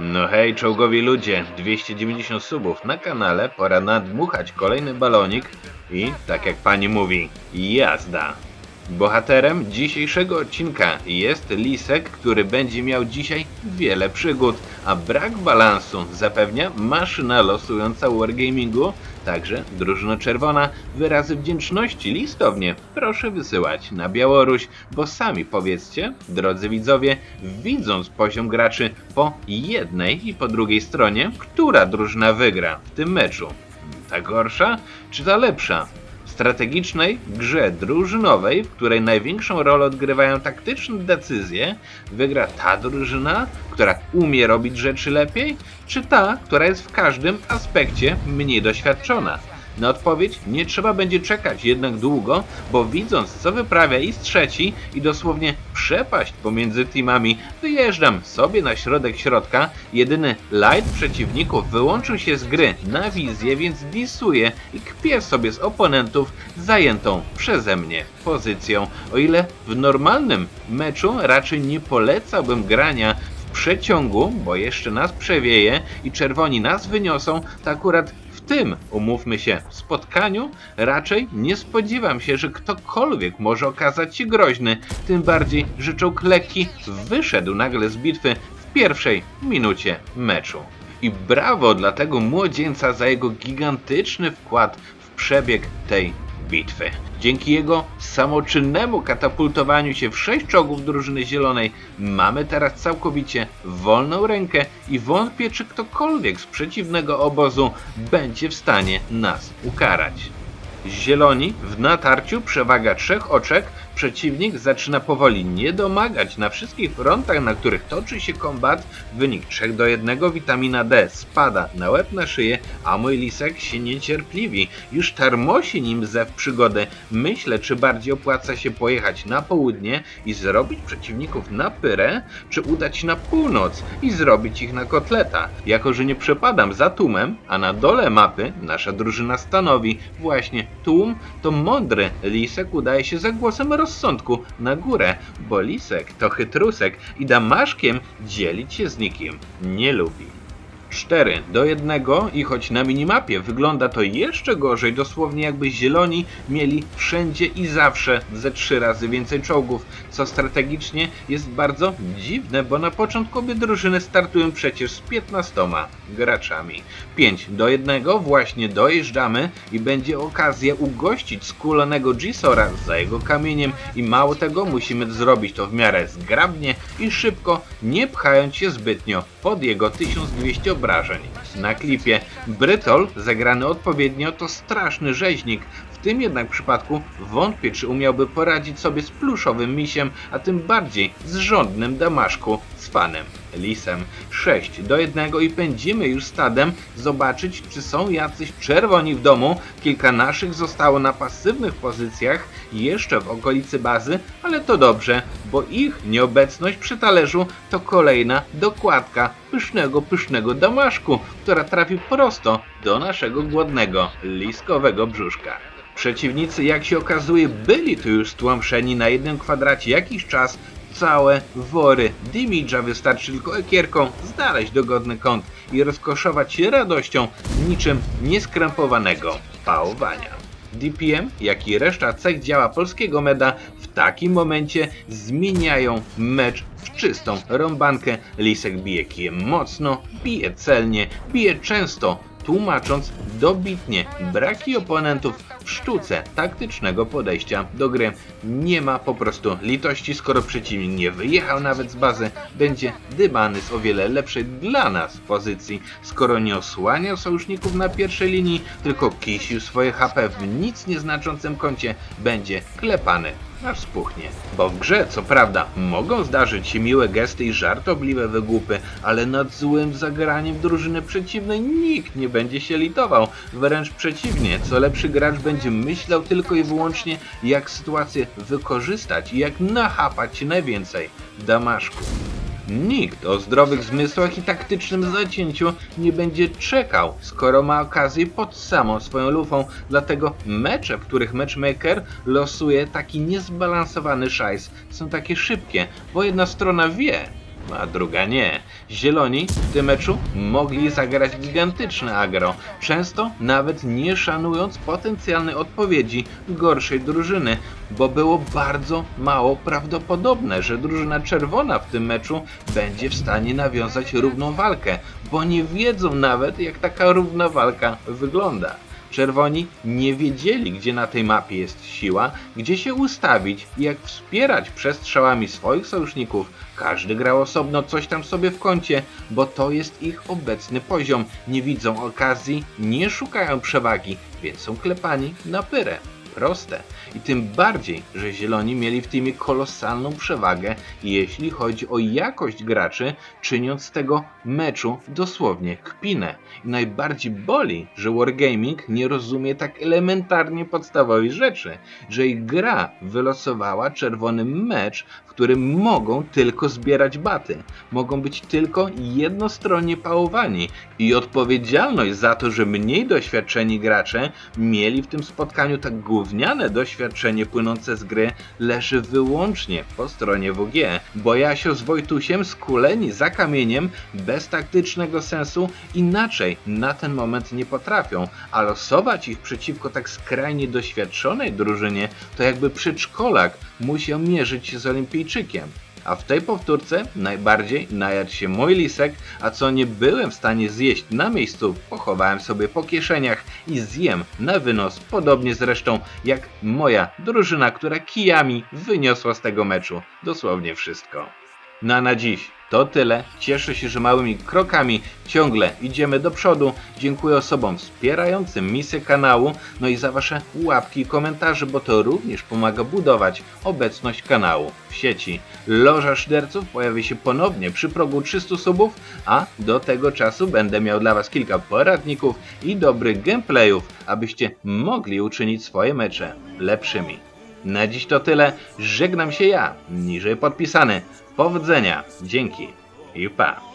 No hej, czołgowi ludzie, 290 subów na kanale, pora nadmuchać kolejny balonik i, tak jak pani mówi, jazda. Bohaterem dzisiejszego odcinka jest Lisek, który będzie miał dzisiaj wiele przygód, a brak balansu zapewnia maszyna losująca Wargamingu, także drużyna czerwona wyrazy wdzięczności listownie proszę wysyłać na Białoruś, bo sami powiedzcie, drodzy widzowie, widząc poziom graczy po jednej i po drugiej stronie, która drużyna wygra w tym meczu. Ta gorsza czy ta lepsza? Strategicznej grze drużynowej, w której największą rolę odgrywają taktyczne decyzje, wygra ta drużyna, która umie robić rzeczy lepiej, czy ta, która jest w każdym aspekcie mniej doświadczona? Na odpowiedź nie trzeba będzie czekać jednak długo, bo widząc co wyprawia i trzeci i dosłownie przepaść pomiędzy teamami, wyjeżdżam sobie na środek środka. Jedyny light przeciwników wyłączył się z gry na wizję, więc disuję i kpię sobie z oponentów zajętą przeze mnie pozycją. O ile w normalnym meczu raczej nie polecałbym grania w przeciągu, bo jeszcze nas przewieje i czerwoni nas wyniosą, to akurat tym, umówmy się, spotkaniu raczej nie spodziewam się, że ktokolwiek może okazać się groźny, tym bardziej, że czołg lekki wyszedł nagle z bitwy w pierwszej minucie meczu. I brawo dla tego młodzieńca za jego gigantyczny wkład w przebieg tej bitwy. Dzięki jego samoczynnemu katapultowaniu się w sześć czołgów drużyny zielonej mamy teraz całkowicie wolną rękę i wątpię, czy ktokolwiek z przeciwnego obozu będzie w stanie nas ukarać. Zieloni w natarciu przewaga trzech oczek, przeciwnik zaczyna powoli nie domagać na wszystkich frontach, na których toczy się kombat. Wynik 3 do 1, witamina D spada na łeb na szyję, a mój lisek się niecierpliwi. Już tarmosi nim zew przygody. Myślę, czy bardziej opłaca się pojechać na południe i zrobić przeciwników na pyrę, czy udać na północ i zrobić ich na kotleta. Jako, że nie przepadam za tłumem, a na dole mapy nasza drużyna stanowi właśnie tłum, to mądry lisek udaje się za głosem rozsądku na górę, bo lisek to chytrusek i damaszkiem dzielić się z nikim nie lubi. 4 do 1 i choć na minimapie wygląda to jeszcze gorzej, dosłownie jakby zieloni mieli wszędzie i zawsze ze 3 razy więcej czołgów, co strategicznie jest bardzo dziwne, bo na początku obie drużyny startują przecież z 15 graczami. 5 do 1 właśnie dojeżdżamy i będzie okazja ugościć skulonego Gisora za jego kamieniem i mało tego musimy zrobić to w miarę zgrabnie i szybko, nie pchając się zbytnio pod jego 1200 obrażeń. Na klipie Brytol, zagrany odpowiednio, to straszny rzeźnik. W tym jednak przypadku wątpię, czy umiałby poradzić sobie z pluszowym misiem, a tym bardziej z żądnym damaszku z fanem Lisem. 6 do 1 i pędzimy już stadem zobaczyć, czy są jacyś czerwoni w domu. Kilka naszych zostało na pasywnych pozycjach jeszcze w okolicy bazy, ale to dobrze, bo ich nieobecność przy talerzu to kolejna dokładka pysznego, pysznego damaszku, która trafi prosto do naszego głodnego, liskowego brzuszka. Przeciwnicy, jak się okazuje, byli tu już stłamszeni na jednym kwadracie jakiś czas. Całe wory dimidzia wystarczy tylko ekierką znaleźć dogodny kąt i rozkoszować się radością niczym nieskrępowanego pałowania. DPM, jak i reszta cech działa polskiego meda w takim momencie zmieniają mecz w czystą rąbankę. Lisek bije kijem mocno, bije celnie, bije często, tłumacząc dobitnie braki oponentów w sztuce taktycznego podejścia do gry. Nie ma po prostu litości, skoro przeciwnik nie wyjechał nawet z bazy, będzie dybany z o wiele lepszej dla nas pozycji, skoro nie osłaniał sojuszników na pierwszej linii, tylko kisił swoje HP w nic nieznaczącym kącie, będzie klepany aż spuchnie. Bo w grze, co prawda, mogą zdarzyć się miłe gesty i żartobliwe wygłupy, ale nad złym zagraniem drużyny przeciwnej nikt nie będzie się litował. Wręcz przeciwnie, co lepszy gracz będzie myślał tylko i wyłącznie, jak sytuację wykorzystać i jak nachapać najwięcej damaszku. Nikt o zdrowych zmysłach i taktycznym zacięciu nie będzie czekał, skoro ma okazję pod samą swoją lufą. Dlatego mecze, w których matchmaker losuje taki niezbalansowany szajs, są takie szybkie, bo jedna strona wie, a druga nie. Zieloni w tym meczu mogli zagrać gigantyczne agro, często nawet nie szanując potencjalnej odpowiedzi gorszej drużyny, bo było bardzo mało prawdopodobne, że drużyna czerwona w tym meczu będzie w stanie nawiązać równą walkę, bo nie wiedzą nawet jak taka równa walka wygląda. Czerwoni nie wiedzieli, gdzie na tej mapie jest siła, gdzie się ustawić i jak wspierać przestrzałami swoich sojuszników. Każdy grał osobno coś tam sobie w kącie, bo to jest ich obecny poziom. Nie widzą okazji, nie szukają przewagi, więc są klepani na pyrę. Proste. I tym bardziej, że Zieloni mieli w teamie kolosalną przewagę, jeśli chodzi o jakość graczy, czyniąc z tego meczu dosłownie kpinę. I najbardziej boli, że Wargaming nie rozumie tak elementarnie podstawowej rzeczy, że ich gra wylosowała czerwony mecz, w którym mogą tylko zbierać baty. Mogą być tylko jednostronnie pałowani i odpowiedzialność za to, że mniej doświadczeni gracze mieli w tym spotkaniu tak gówniane doświadczenie płynące z gry leży wyłącznie po stronie WG, bo Jasio z Wojtusiem skuleni za kamieniem bez taktycznego sensu inaczej na ten moment nie potrafią, a losować ich przeciwko tak skrajnie doświadczonej drużynie to jakby przedszkolak musiał mierzyć się z olimpijczykiem. A w tej powtórce najbardziej najadł się mój lisek, a co nie byłem w stanie zjeść na miejscu, pochowałem sobie po kieszeniach i zjem na wynos, podobnie zresztą jak moja drużyna, która kijami wyniosła z tego meczu dosłownie wszystko. No a na dziś to tyle. Cieszę się, że małymi krokami ciągle idziemy do przodu. Dziękuję osobom wspierającym misję kanału, no i za Wasze łapki i komentarze, bo to również pomaga budować obecność kanału w sieci. Loża Szyderców pojawi się ponownie przy progu 300 subów, a do tego czasu będę miał dla Was kilka poradników i dobrych gameplayów, abyście mogli uczynić swoje mecze lepszymi. Na dziś to tyle. Żegnam się ja, niżej podpisany. Powodzenia, dzięki i pa.